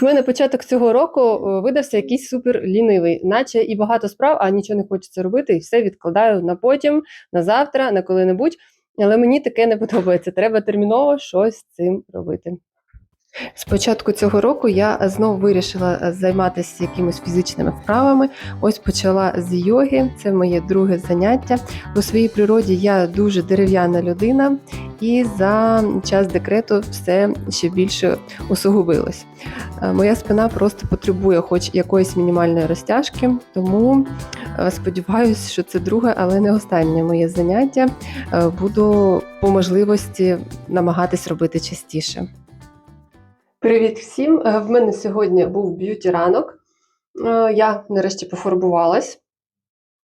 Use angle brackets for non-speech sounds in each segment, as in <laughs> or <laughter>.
В мене початок цього року е, видався якийсь супер лінивий, наче і багато справ, а нічого не хочеться робити, і все відкладаю на потім, на завтра, на коли-небудь. Але мені таке не подобається. Треба терміново щось з цим робити. З початку цього року я знову вирішила е, займатися якимись фізичними вправами. Ось почала з йоги, це моє друге заняття. По своїй природі я дуже дерев'яна людина, і за час декрету все ще більше усугубилось. Е, Моя спина просто потребує хоч якоїсь мінімальної розтяжки, тому е, сподіваюся, що це друге, але не останнє моє заняття. Буду по можливості намагатись робити частіше. Привіт всім! Е, В мене сьогодні був б'юті ранок. Е, Я нарешті пофарбувалась.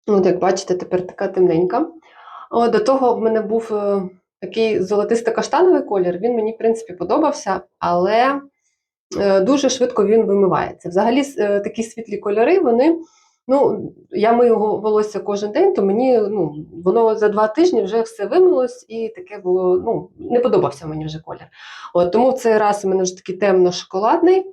От, як бачите, тепер така темненька. До того в мене був е, такий золотисто-каштановий колір. Він мені, в принципі, подобався, але дуже швидко він вимивається. Взагалі, такі світлі кольори, вони. Ну, я мию волосся кожен день, то мені ну, воно за два тижні вже все вимилось, і таке було, ну, не подобався мені вже колір. От, тому в цей раз у мене вже такий темно-шоколадний.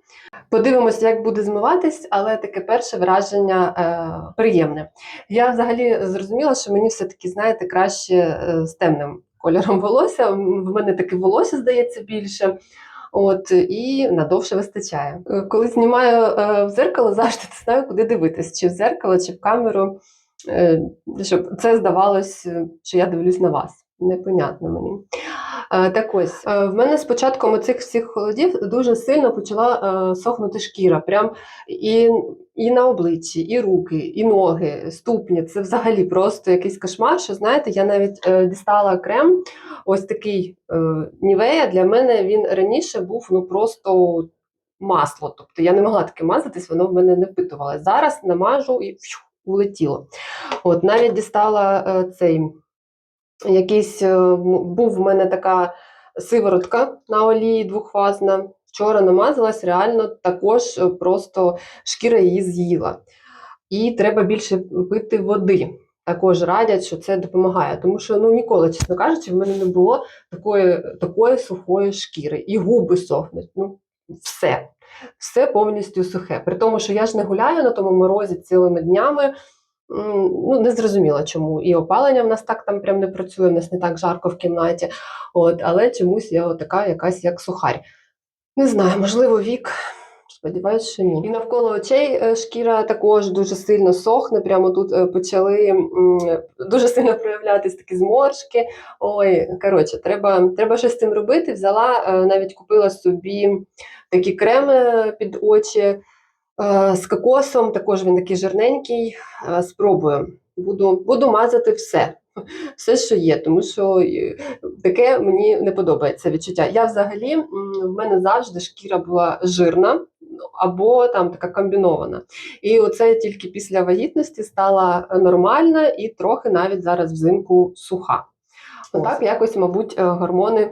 Подивимося, як буде змиватись, але таке перше враження е, приємне. Я взагалі зрозуміла, що мені все-таки, знаєте, краще е, з темним кольором волосся. В мене таке волосся здається більше. От і надовше вистачає. Е, Коли знімаю е, в зеркало, завжди не знаю, куди дивитись, чи в зеркало, чи в камеру, е, щоб це здавалось, що я дивлюсь на вас. Непонятно мені. Е, Так ось, е, в мене з початком цих всіх холодів дуже сильно почала е, сохнути шкіра. Прям і, і на обличчі, і руки, і ноги, ступні. Це взагалі просто якийсь кошмар. Що знаєте, я навіть дістала крем, ось такий Нівея. Для мене він раніше був ну просто масло. Тобто я не могла таке мазатись, воно в мене не впитувалося. Зараз намажу і улетіло. От навіть дістала е, цей якийсь е, був в мене така сиворотка на олії двохфазна. Вчора намазалась, реально також е, просто шкіра її з'їла. І треба більше пити води. Також радять, що це допомагає. Тому що ну ніколи, чесно кажучи, в мене не було такої, такої сухої шкіри. І губи сохнуть. Ну, все. Все повністю сухе. При тому, що я ж не гуляю на тому морозі цілими днями. Ну, не зрозуміла чому. І опалення в нас так там прям не працює, в нас не так жарко в кімнаті. От, але чомусь я така якась як сухарь. Не знаю, можливо, вік. Сподіваюсь, що ні. І навколо очей е, шкіра також дуже сильно сохне. Прямо тут е, почали дуже сильно проявлятись такі зморшки. Ой, коротше, треба, треба щось з цим робити. Взяла, е, навіть купила собі такі креми під очі з кокосом. Також він такий жирненький. Е, Спробую. Буду, буду мазати все. <laughs> Все, що є, тому що е, таке мені не подобається відчуття. Я взагалі в мене завжди шкіра була жирна або там така комбінована. І оце тільки після вагітності стала нормальна і трохи навіть зараз взимку суха. Отак якось, мабуть, е, гормони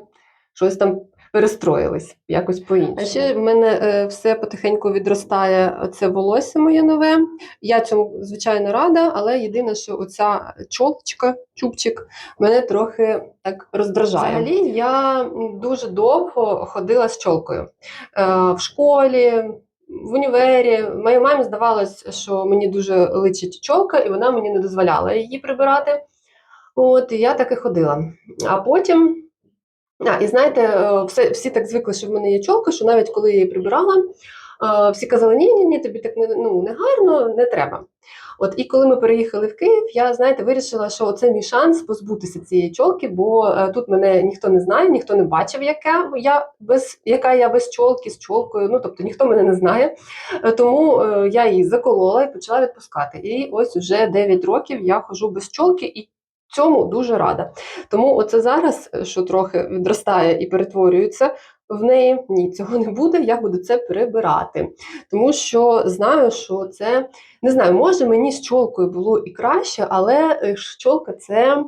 щось там перестроїлись, якось по-іншому. А ще в мене е, все потихеньку відростає це волосся моє нове. Я цьому звичайно рада, але єдине, що оця чолочка, чубчик, мене трохи так роздражає. Взагалі, я дуже довго ходила з чолкою е, в школі. В універі моїй мамі здавалось, що мені дуже личить чолка, і вона мені не дозволяла її прибирати. От, і я так і ходила. А потім, а, і знаєте, е, все, всі так звикли, що в мене є чолка, що навіть коли я її прибирала, е, всі казали, ні, ні, ні, тобі так не, ну, не гарно, не треба. От і коли ми переїхали в Київ, я знаєте, вирішила, що це мій шанс позбутися цієї чолки, бо е, тут мене ніхто не знає, ніхто не бачив, яка я без яка я без чолки з чолкою. Ну тобто ніхто мене не знає. Тому я її заколола і почала відпускати. І ось уже 9 років я ходжу без чолки і. Цьому дуже рада. Тому оце зараз, е, що трохи відростає і перетворюється в неї, ні, цього не буде, я буду це прибирати. Тому що знаю, що це не знаю, може мені з чолкою було і краще, але е, ж чолка це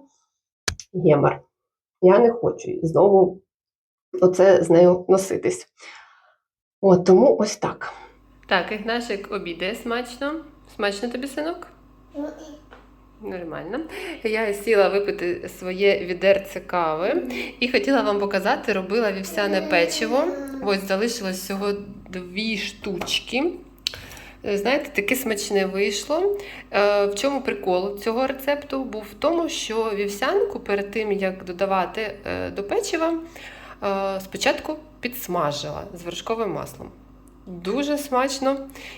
гемор. Я не хочу знову оце з нею носитись. От тому ось так. Так, Ігнашик обідає смачно. Смачно тобі, синок? Нормально. Я сіла випити своє відерце кави і хотіла вам показати, робила вівсяне печиво. Ось залишилось всього дві штучки. Е, Знаєте, таке смачне вийшло. Е, В чому прикол цього рецепту був в тому, що вівсянку перед тим, як додавати е, до печива, спочатку підсмажила з вершковим маслом. Дуже смачно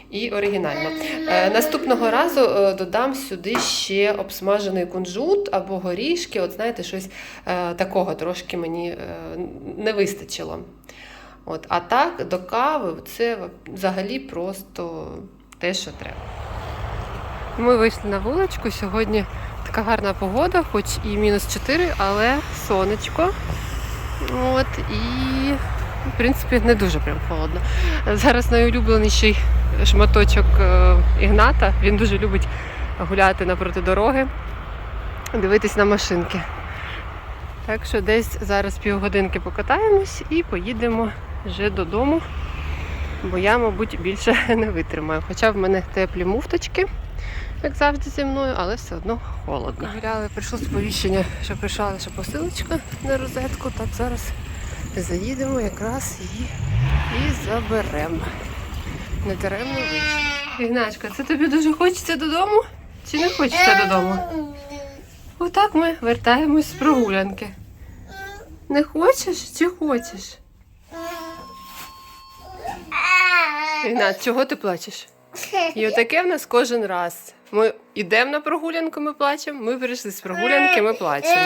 і оригінально. Е, Наступного разу е, додам сюди ще обсмажений кунжут або горішки. От знаєте, щось е, такого трошки мені не вистачило. От, а так, до кави це взагалі просто те, що треба. Ми вийшли на вуличку. Сьогодні така гарна погода, хоч і мінус 4, але сонечко. От, і, в принципі, не дуже прям холодно. Зараз найулюбленіший шматочок е, Ігната. Він дуже любить гуляти напроти дороги, дивитись на машинки. Так що десь зараз півгодинки покатаємось і поїдемо вже додому, бо я, мабуть, більше <laughs> не витримаю. Хоча в мене теплі муфточки, як завжди зі мною, але все одно холодно. Гуляли, прийшло сповіщення, що прийшла наша посилочка на розетку. Так зараз заїдемо якраз її і заберемо. Не даремно вийшли. Ігначка, це тобі дуже хочеться додому? Чи не хочеться додому? Отак ми вертаємось з прогулянки. Не хочеш чи хочеш? Ігнат, чого ти плачеш? І отаке в нас кожен раз. Ми йдемо на прогулянку, ми плачемо, ми прийшли з прогулянки, ми плачемо.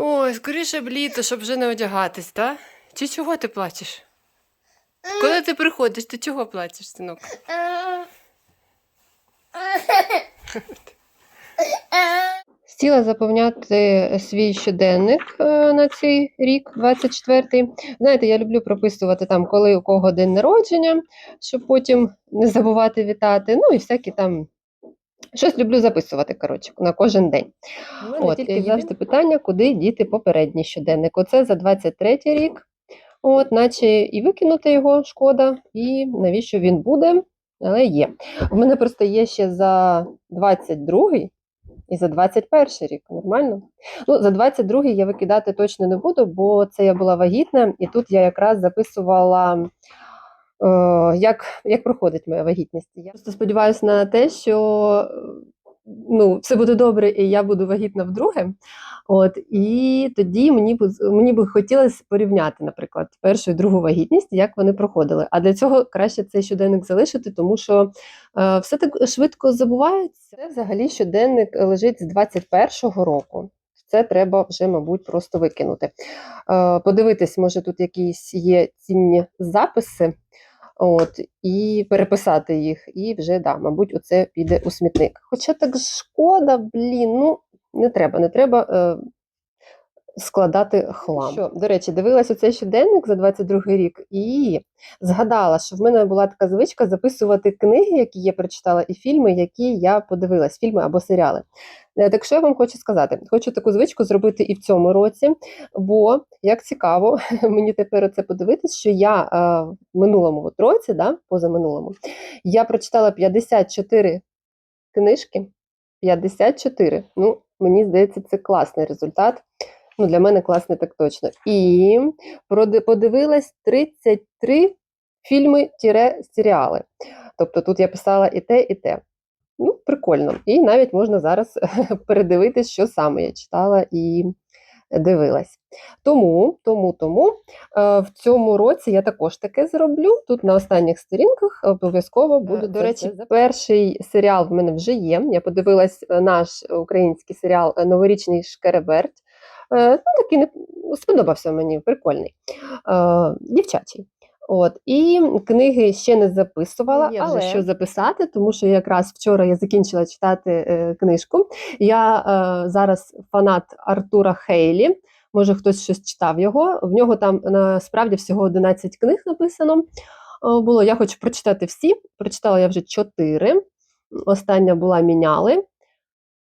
Ой, скоріше б літо, щоб вже не одягатись, так? Чи чого ти плачеш? Коли ти приходиш, ти чого плачеш, синок? Хотіла заповняти свій щоденник е, на цей рік, 24-й. Знаєте, я люблю прописувати там, коли у кого день народження, щоб потім не забувати вітати. Ну і всякі там. Щось люблю записувати, коротше, на кожен день. От, і завжди питання, куди діти попередній щоденник. Оце за 23-й рік. От, наче і викинути його шкода, і навіщо він буде, але є. У мене просто є ще за 22-й і за 21 рік. Нормально? Ну, за 22-й я викидати точно не буду, бо це я була вагітна, і тут я якраз записувала. Е, Як, як проходить моя вагітність? Я просто сподіваюся на те, що е, ну, все буде добре, і я буду вагітна вдруге. От, і тоді мені мені би хотілося порівняти, наприклад, першу і другу вагітність, як вони проходили. А для цього краще цей щоденник залишити, тому що е, все так швидко забувається. Це взагалі щоденник лежить з 21-го року. Це треба вже, мабуть, просто викинути. Е, подивитись, може, тут якісь є цінні записи. От, і переписати їх, і вже, да, мабуть, оце піде у смітник. Хоча так шкода, блін, ну не треба, не треба е, складати хлам. Що, до речі, дивилась оцей щоденник за 22 рік і згадала, що в мене була така звичка записувати книги, які я прочитала, і фільми, які я подивилась, фільми або серіали. Е, Так що я вам хочу сказати, хочу таку звичку зробити і в цьому році, бо як цікаво, <laughs> мені тепер це подивитись, що я е, в минулому році, да, позаминулому, я прочитала 54 книжки. 54. Ну, мені здається, це класний результат. Ну, для мене класний так точно. І подивилась 33 фільми-серіали. Тобто тут я писала і те, і те. Ну, прикольно. І навіть можна зараз <laughs> передивитись, що саме я читала і дивилась. Тому, тому, тому е, в цьому році я також таке зроблю. Тут на останніх сторінках обов'язково буду. До речі, перший серіал в мене вже є. Я подивилась наш український серіал Новорічний Шкереберть. Е, Ну, такий не сподобався мені, прикольний. Е, Дівчачий. От і книги ще не записувала, Є але вже. що записати, тому що якраз вчора я закінчила читати е, книжку. Я е, зараз фанат Артура Хейлі. Може, хтось щось читав його. В нього там насправді всього 11 книг написано. е, Було. Я хочу прочитати всі. Прочитала я вже 4. Остання була міняли.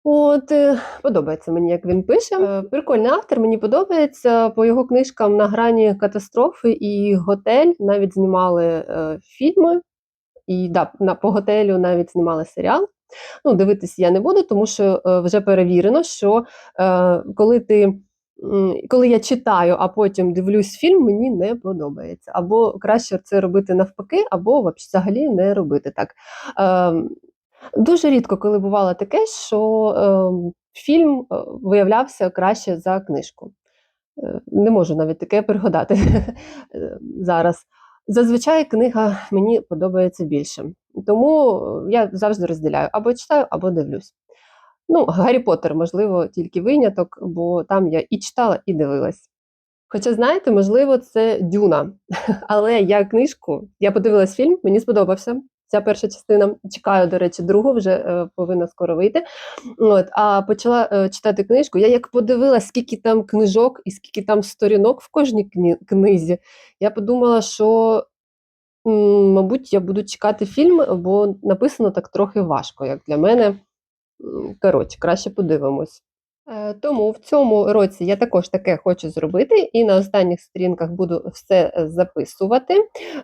От, е, подобається мені, як він пише. Е, Прикольний автор, мені подобається. По його книжкам на грані катастрофи і готель навіть знімали е, фільми. І да, на, по готелю навіть знімали серіал. Ну, дивитись я не буду, тому що е, вже перевірено, що е, коли ти коли я читаю, а потім дивлюсь фільм, мені не подобається. Або краще це робити навпаки, або взагалі не робити так. Дуже рідко, коли бувало таке, що ем, фільм е, виявлявся краще за книжку. Е, Не можу навіть таке пригадати <laughs> е, зараз. Зазвичай книга мені подобається більше. Тому я завжди розділяю або читаю, або дивлюсь. Ну, Гаррі Поттер, можливо, тільки виняток, бо там я і читала, і дивилась. Хоча, знаєте, можливо, це Дюна. <laughs> Але я книжку, я подивилась фільм, мені сподобався. Ця перша частина. Чекаю, до речі, другу вже е, повинна скоро вийти. От, а почала е, читати книжку. Я як подивилась, скільки там книжок і скільки там сторінок в кожній кні- книзі, я подумала, що, мабуть, я буду чекати фільм, бо написано так трохи важко, як для мене. Коротше, краще подивимось. Е, Тому в цьому році я також таке хочу зробити, і на останніх сторінках буду все е, записувати.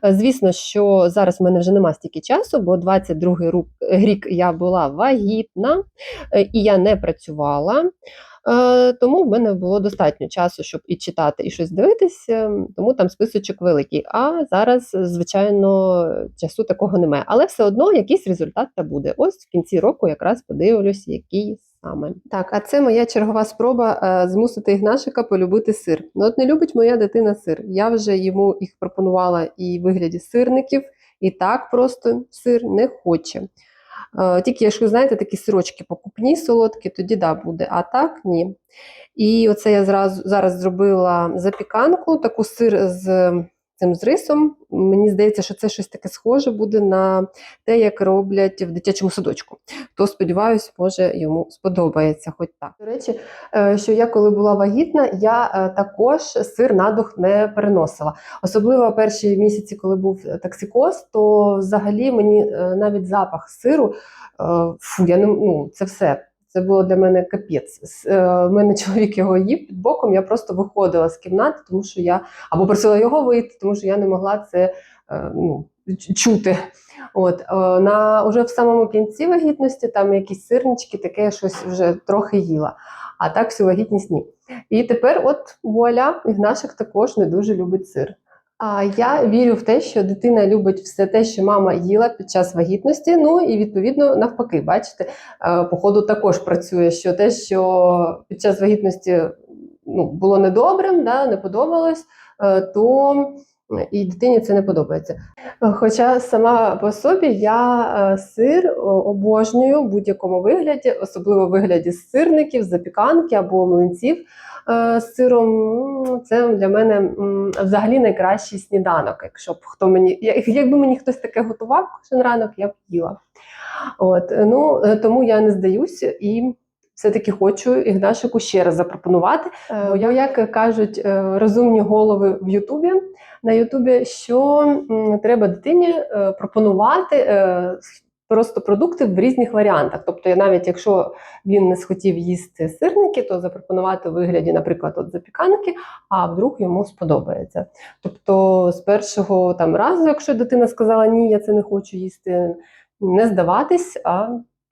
Е, Звісно, що зараз в мене вже нема стільки часу, бо 22 ру- рік я була вагітна і я не працювала. Тому в мене було достатньо часу, щоб і читати, і щось дивитися, тому там списочок великий. А зараз, звичайно, часу такого немає. Але все одно якийсь результат та буде. Ось в кінці року якраз подивлюсь, який саме. Так, а це моя чергова спроба е, змусити Ігнашика полюбити сир. Ну, от не любить моя дитина сир. Я вже йому їх пропонувала і в вигляді сирників, і так просто сир не хоче. Е, Тільки, якщо знаєте, такі сирочки покупні, солодкі, тоді да, буде, а так ні. І оце я зразу, зараз зробила запіканку, таку сир з цим з рисом. Мені здається, що це щось таке схоже буде на те, як роблять в дитячому садочку. То сподіваюсь, може йому сподобається, хоч так. До речі, е, що я коли була вагітна, я е, також сир на дух не переносила. Особливо перші місяці, коли був токсикоз, то взагалі мені е, навіть запах сиру, фу, я не ну, це все. Це було для мене капець. С- е, мене чоловік його їв під боком. Я просто виходила з кімнати, тому що я або просила його вийти, тому що я не могла це е, ну, чути. От е, на уже в самому кінці вагітності там якісь сирнички, таке щось вже трохи їла. А так всю вагітність ні. І тепер, от вуаля, Ігнашик також не дуже любить сир. Я вірю в те, що дитина любить все те, що мама їла під час вагітності. Ну і відповідно навпаки, бачите, е, походу також працює, що те, що під час вагітності ну, було недобрим, да, не подобалось, е, то і дитині це не подобається. Хоча сама по собі я е, сир обожнюю в будь-якому вигляді, особливо в вигляді сирників, запіканки або млинців е, з сиром. Це для мене взагалі найкращий сніданок. Якщо б хто мені, якби мені хтось таке готував кожен ранок, я б їла. От, ну, е, тому я не здаюся і все-таки хочу Ігнашику ще раз запропонувати. Е, Бо я- як кажуть е, розумні голови в Ютубі, на Ютубі, що треба дитині е, пропонувати просто продукти в різних варіантах. Тобто, навіть якщо він не схотів їсти сирники, то запропонувати у вигляді, наприклад, от запіканки, а вдруг йому сподобається. Тобто, з першого там разу, якщо дитина сказала ні, я це не хочу їсти, не здаватись, а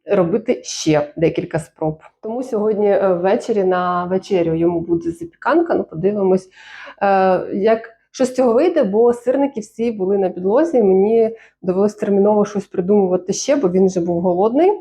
робити ще декілька спроб. Тому сьогодні е, ввечері на вечерю йому буде запіканка. Ну, подивимось, е, як що з цього вийде, бо сирники всі були на підлозі. і Мені довелось терміново щось придумувати ще, бо він вже був голодний.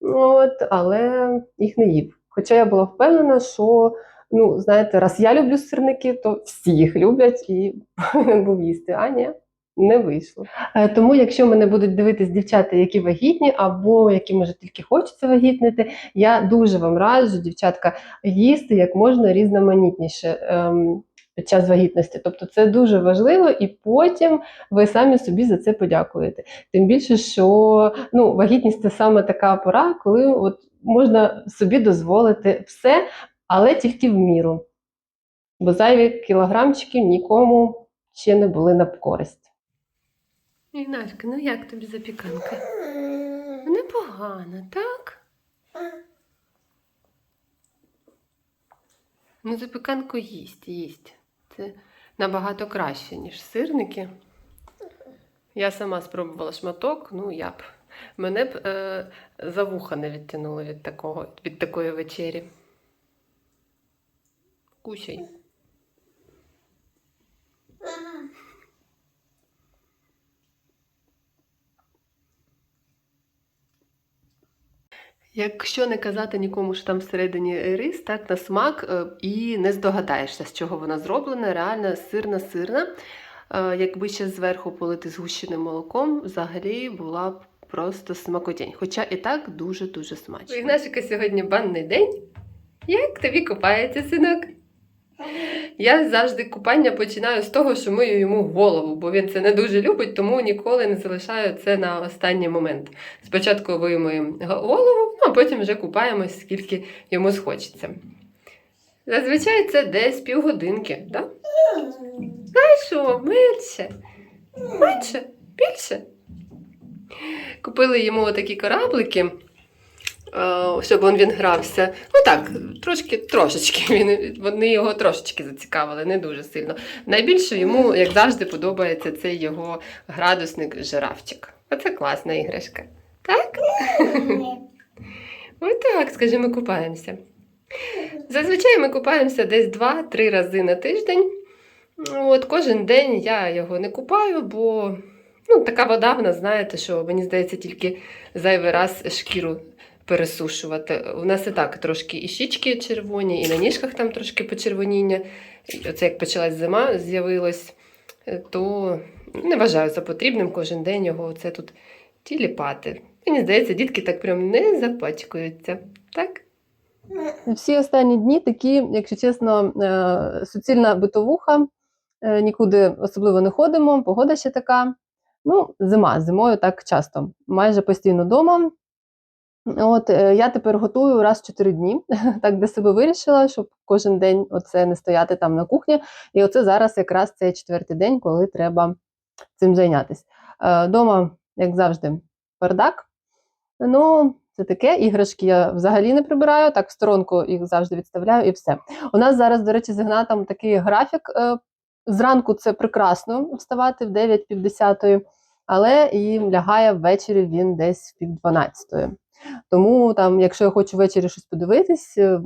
От, але їх не їв. Хоча я була впевнена, що ну, знаєте, раз я люблю сирники, то всі їх люблять і <laughs> повинен був їсти. А ні, не вийшло. Е, Тому, якщо мене будуть дивитись дівчата, які вагітні, або які може тільки хочеться вагітнити, я дуже вам раджу, дівчатка, їсти як можна різноманітніше. ем, Під час вагітності, тобто це дуже важливо, і потім ви самі собі за це подякуєте. Тим більше, що ну, вагітність це саме така пора, коли от можна собі дозволити все, але тільки в міру. Бо зайві кілограмчики нікому ще не були на користь. Ігнашка, ну як тобі запіканка? Непогано, так? Ну, запіканку їсть, їсть. Це набагато краще, ніж сирники. Я сама спробувала шматок, ну я б. Мене б е, за вуха не відтягнуло від, такого, від такої вечері. Кушай. Якщо не казати нікому, що там всередині рис, так на смак е, і не здогадаєшся, з чого вона зроблена, реально сирна-сирна. Е, Якби ще зверху полити згущеним молоком, взагалі була б просто смакотень. Хоча і так дуже-дуже смачно. У Ігнашика сьогодні банний день. Як тобі купається, синок? Я завжди купання починаю з того, що мию йому голову, бо він це не дуже любить, тому ніколи не залишаю це на останній момент. Спочатку вимиємо голову, ну, а потім вже купаємось, скільки йому схочеться. Зазвичай це десь півгодинки, так? Да? що, менше? Менше? Більше? Купили йому такі кораблики, щоб він, грався. Ну так, трошки, трошечки. <laughs> Він, вони його трошечки зацікавили, не дуже сильно. Найбільше йому, як завжди, подобається цей його градусник жирафчик. Оце класна іграшка. Так? <laughs> Ось так, скажімо, ми купаємося. Зазвичай ми купаємося десь 2-3 рази на тиждень. От Кожен день я його не купаю, бо ну, така вода, вона знаєте, що мені здається, тільки зайвий раз шкіру пересушувати. У нас і так трошки і щічки червоні, і на ніжках там трошки почервоніння. Оце як почалась зима, з'явилось, е, то не вважаю за потрібним кожен день його оце тут тіліпати. Мені здається, дітки так прям не запачкуються. Так? Всі останні дні такі, якщо чесно, е, суцільна битовуха. Е, Нікуди особливо не ходимо, погода ще така. Ну, зима, зимою так часто, майже постійно вдома. От е, я тепер готую раз в 4 дні, <laughs> так для себе вирішила, щоб кожен день оце не стояти там на кухні. І оце зараз якраз цей четвертий день, коли треба цим зайнятися. Е, Дома, як завжди, бардак. Ну, це таке. Іграшки я взагалі не прибираю, так в сторонку їх завжди відставляю і все. У нас зараз, до речі, з Ігнатом такий графік. е, Зранку це прекрасно вставати в 9 пів 10, але і лягає ввечері він десь в пів 12. Тому там, якщо я хочу ввечері щось подивитись, е,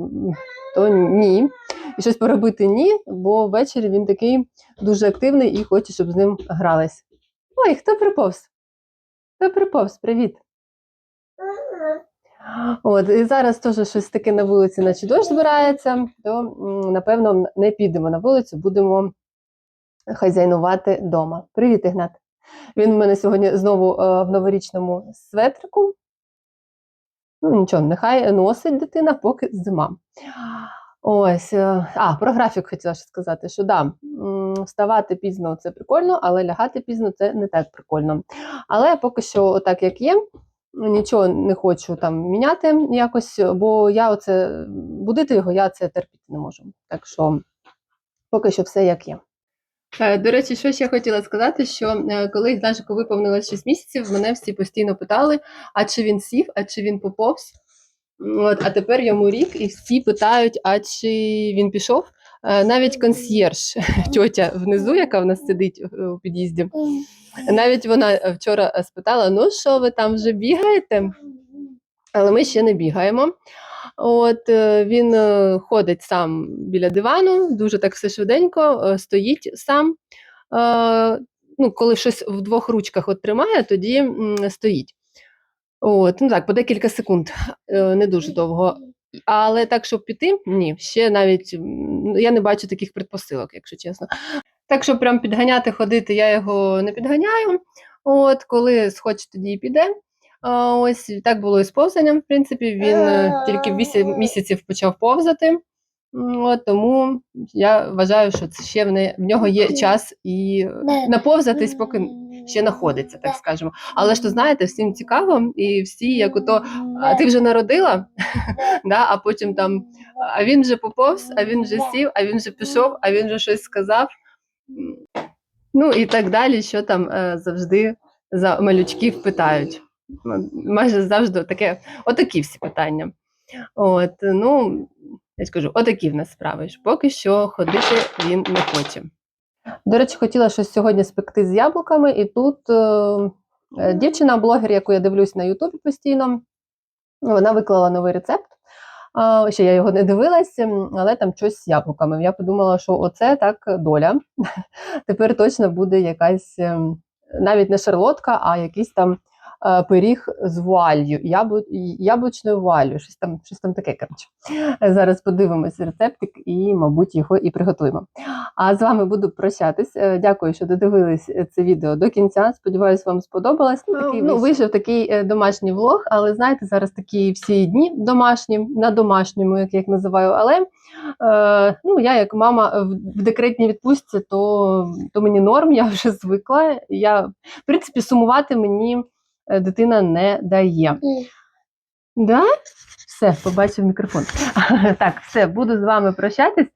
то ні. І щось поробити ні, бо ввечері він такий дуже активний і хоче, щоб з ним грались. Ой, хто приповз? Хто приповз? Привіт. От, і зараз теж щось таке на вулиці, наче дощ збирається, то напевно не підемо на вулицю, будемо хазяйнувати вдома. Привіт, Ігнат. Він у мене сьогодні знову е, в новорічному светрику. Ну, нічого, нехай носить дитина, поки зима. Ось, е, а, про графік хотіла ще сказати, що да, вставати пізно це прикольно, але лягати пізно це не так прикольно. Але поки що, отак як є, нічого не хочу там міняти якось, бо я оце будити його, я це терпіти не можу. Так що поки що все як є. Е, До речі, що ще хотіла сказати, що е, коли Ігнашику виповнилось 6 місяців, мене всі постійно питали, а чи він сів, а чи він поповз. От, а тепер йому рік, і всі питають, а чи він пішов. Е, Навіть консьєрж, <laughs> тьотя внизу, яка в нас сидить у під'їзді, навіть вона вчора спитала: ну що ви там вже бігаєте? Але ми ще не бігаємо. От е, він е, ходить сам біля дивану, дуже так все швиденько, е, стоїть сам. Ну, коли щось в двох ручках от тримає, тоді стоїть. От, ну так, по декілька секунд, не дуже довго. Але так, щоб піти, ні, ще навіть я не бачу таких предпосилок, якщо чесно. Так, щоб прям підганяти, ходити, я його не підганяю. От, коли схоче, тоді і піде. Ось так було і з повзанням. В принципі, він е, тільки в 8 місяців почав повзати. От, тому я вважаю, що це ще в, не, в нього є час і е, наповзатись, поки ще знаходиться, так скажемо. Але ж то знаєте, всім цікаво, і всі, як ото, а ти вже народила, да, а потім там, а він вже поповз, а він вже сів, а він вже пішов, а він вже щось сказав. Ну і так далі, що там е, завжди за малючків питають. Ну, Майже завжди таке, отакі всі питання. От, ну, я скажу, отакі в нас справи. Поки що ходити він не хоче. До речі, хотіла щось сьогодні спекти з яблуками, і тут е, е, дівчина-блогер, яку я дивлюсь на Ютубі постійно, вона виклала новий рецепт. А, ще я його не дивилась, м, але там щось з яблуками. Я подумала, що оце так доля. <laughs> Тепер точно буде якась ем, навіть не шарлотка, а якийсь там е, пиріг з вуалью, яблу, яблучною вуалью, щось там, щось там таке. Коротше. Зараз подивимось рецептик і, мабуть, його і приготуємо. А з вами буду прощатись. Е, Дякую, що додивились е, це відео до кінця. Сподіваюсь, вам сподобалось. Ну, такий ну, вийшов. такий е, домашній влог, але знаєте, зараз такі всі дні домашні, на домашньому, як я їх називаю. Але е, ну, я як мама в, декретній відпустці, то, то мені норм, я вже звикла. Я, в принципі, сумувати мені е, дитина не дає. Да? Все, побачив мікрофон. <laughs> Так, все, буду з вами прощатись.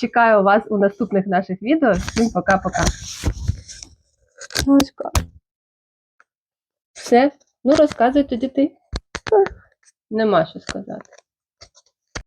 Чекаю вас у наступних наших відео. Всім пока-пока. Все, ну розказуй тоді ти. Нема що сказати.